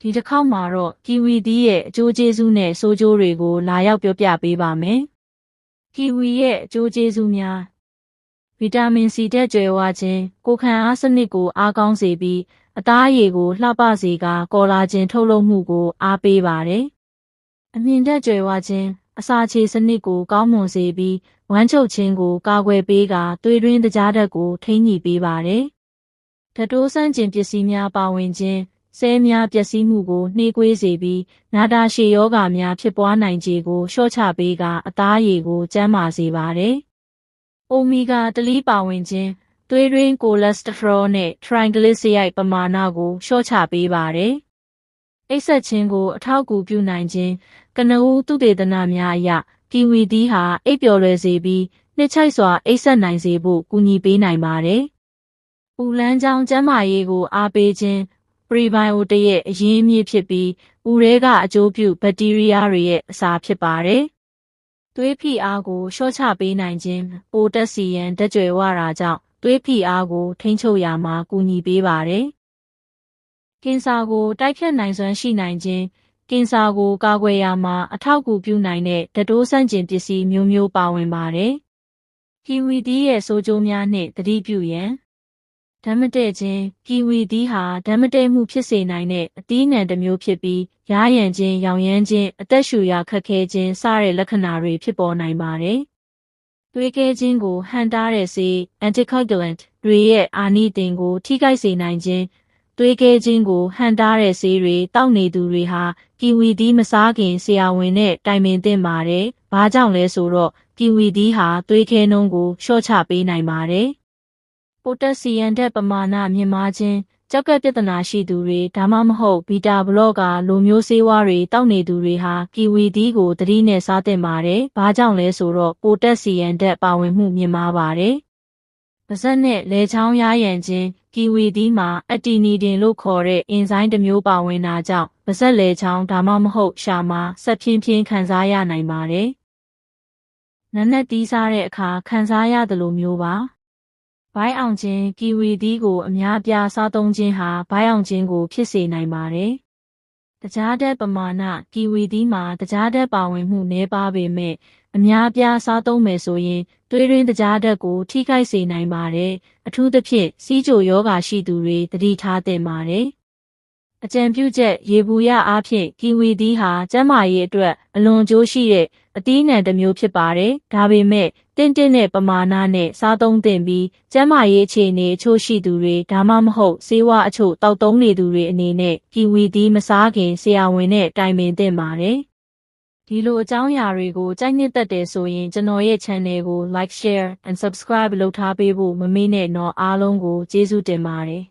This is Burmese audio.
ဒီတစ်ခေါက်မှာတော့ကီဝီသီးရဲ့အကျိုးကျေးဇူးနဲ့ဆိုးကျိုးတွေကိုလာရောက်ပြောပြပေးပါမယ်။ကီဝီရဲ့အကျိုးကျေးဇူးများဗီတာမင်စီဓာတ်ကြွယ်ဝခြင်းကိုယ်ခံအားစနစ်ကိုအားကောင်းစေပြီးအသားအရည်ကိုလှပစေကာကော်လာဂျင်ထုတ်လုပ်မှုကိုအားပေးပါတယ်။အမြင့်ဓာတ်ကြွယ်ဝခြင်းအစာချေစနစ်ကိုကောင်းမွန်စေပြီးဝမ်းချုပ်ခြင်းကိုကာကွယ်ပေးကာသွေးတွင်းတကြားဓာတ်ကိုထိန်းညှိပေးပါတယ်။ဓာတ်တိုးဆန်းကျင်ပစ္စည်းများပါဝင်ခြင်း ဆဲများပျက်စီးမှုကိုနှေးကွေးစေပြီးနာတာရှည်ယောဂများဖြစ်ပွားနိုင်ခြေကိုလျှော့ချပေးကာအသားရည်ကိုကျန်းမာစေပါတယ်။အိုမီဂါတလီပါဝင်ခြင်းသွေးရင်းကိုလက်စတရောနဲ့ထရိုင်ဂလစ်စရိုက်ပမာဏကိုလျှော့ချပေးပါတယ်။အိတ်ဆက်ခြင်းကိုအထောက်အကူပြုနိုင်ခြင်းကနဦးသုတေသနများအရကီဝီသီးဟာအိပ်ပျော်လွယ်စေပြီးနှစ်ချိုက်စွာအိပ်ဆက်နိုင်စေဖို့ကူညီပေးနိုင်ပါတယ်။ပူလန်းချောင်းကျန်းမာရေးကိုအားပေးခြင်း ပရီဘိုင်အိုတရဲ့အရင်းအမြစ်ဖြစ်ပြီးဥရဲကအကျိုးပြုဘက်တီးရီးယားတွေရဲ့အစာဖြစ်ပါတယ်။သွေးဖိအားကိုလျှော့ချပေးနိုင်ခြင်းပိုတက်စီယန်ဓာတ်ကြွယ်ဝတာကြောင့်သွေးဖိအားကိုထိန်းချုပ်ရမှာကူညီပေးပါတယ်။ကင်ဆာကိုတိုက်ဖြတ်နိုင်စွမ်းရှိနိုင်ခြင်းကင်ဆာကိုကာကွယ်ရမှာအထောက်အကူပြုနိုင်တဲ့ဓာတ်တိုးဆန့်ကျင်ပစ္စည်းမျိုးမျိုးပါဝင်ပါတယ်။ကီဝီသီးရဲ့ဆိုးကျိုးများနှင့်သတိပြုရန် ဓာတ်မတည့်ခြင်းကီဝီသီးဟာဓာတ်မတည့်မှုဖြစ်စေနိုင်တဲ့အသီးနှံတစ်မျိုးဖြစ်ပြီးရားရံခြင်း၊ရောင်ရမ်းခြင်း၊အသက်ရှူရာခက်ခဲခြင်းစတဲ့လက္ခဏာတွေဖြစ်ပေါ်နိုင်ပါတယ်။သွေးကဲခြင်းကိုဟန်တားတဲ့ဆေး anticoagulant တွေရဲ့အာနိသင်ကို ထိခိုက်စေနိုင်ခြင်းသွေးကဲခြင်းကိုဟန်တားတဲ့ဆေးတွေတောက်နေသူတွေဟာကီဝီသီးမစားခင်ဆရာဝန်နဲ့တိုင်ပင်သင့်ပါတယ်။ဘာကြောင့်လဲဆိုတော့ကီဝီသီးဟာသွေးခဲနှုန်းကိုလျှော့ချပေးနိုင်ပါတယ်။ ပိုတက်ဆီယမ်ဓာတ်ပမာဏမြင့်မားခြင်းကြောက်ကက်ပြဿနာရှိသူတွေဒါမှမဟုတ်ဘီတာဘလော့ကာလိုမျိုးဆေးဝါးတွေတောက်နေသူတွေဟာကီဝီသီးကိုသတိနဲ့စားသင့်ပါတယ်။ဘာကြောင့်လဲဆိုတော့ပိုတက်ဆီယမ်ဓာတ်ပါဝင်မှုမြင့်မားပါတယ်။ပါးစပ်နဲ့လဲချောင်းရားရံခြင်းကီဝီသီးမှာအက်တီနီဒင်လို့ခေါ်တဲ့အင်ဇိုင်းတစ်မျိုးပါဝင်တာကြောင့်ပါးစပ်လဲချောင်းဒါမှမဟုတ်ရှာမှာဆက်ဖြင်းဖြင်းခံစားရနိုင်ပါတယ်။နက်နက်တီးစားတဲ့အခါခံစားရသလိုမျိုးပါ။ ဘိုင်းအောင်ခြင်းကီဝီသီးကိုအများပြားစားသုံးခြင်းဟာဘိုင်းအောင်ခြင်းကိုဖြစ်စေနိုင်ပါတယ်။တကြားတဲ့ပမာဏကီဝီသီးမှာတကြားတဲ့ပါဝင်မှုနည်းပါပေမဲ့အများပြားစားသုံးမယ်ဆိုရင်သွေးရင်းတကြားဓာတ်ကိုထိခိုက်စေနိုင်ပါတယ်။အထူးသဖြင့်စီးကြိုယောဂါရှိသူတွေသတိထားသင့်ပါတယ်။ အကြံပြုချက်ရေဘူးရအားဖြင့်ကီဝီသီးဟာကျန်းမာရေးအတွက်အလွန်ကျိုးရှိတဲ့အသီးနှံတစ်မျိုးဖြစ်ပါတယ်။ဒါပေမဲ့တင့်တင့်တဲ့ပမာဏနဲ့စားသုံးသင့်ပြီးကျန်းမာရေးအခြေအနေအချို့ရှိသူတွေဒါမှမဟုတ်ဆေးဝါးအချို့တောက်သုံးနေသူတွေအနေနဲ့ကီဝီသီးမစားခင်ဆရာဝန်နဲ့တိုင်ပင်သင့်ပါတယ်။ဒီလိုအကြောင်းအရာတွေကိုကြိုက်နှစ်သက်တယ်ဆိုရင်ကျွန်တော်ရဲ့ channel ကို like share and subscribe လုပ်ထားပေးဖို့မမေ့နဲ့တော့အားလုံးကိုကျေးဇူးတင်ပါတယ်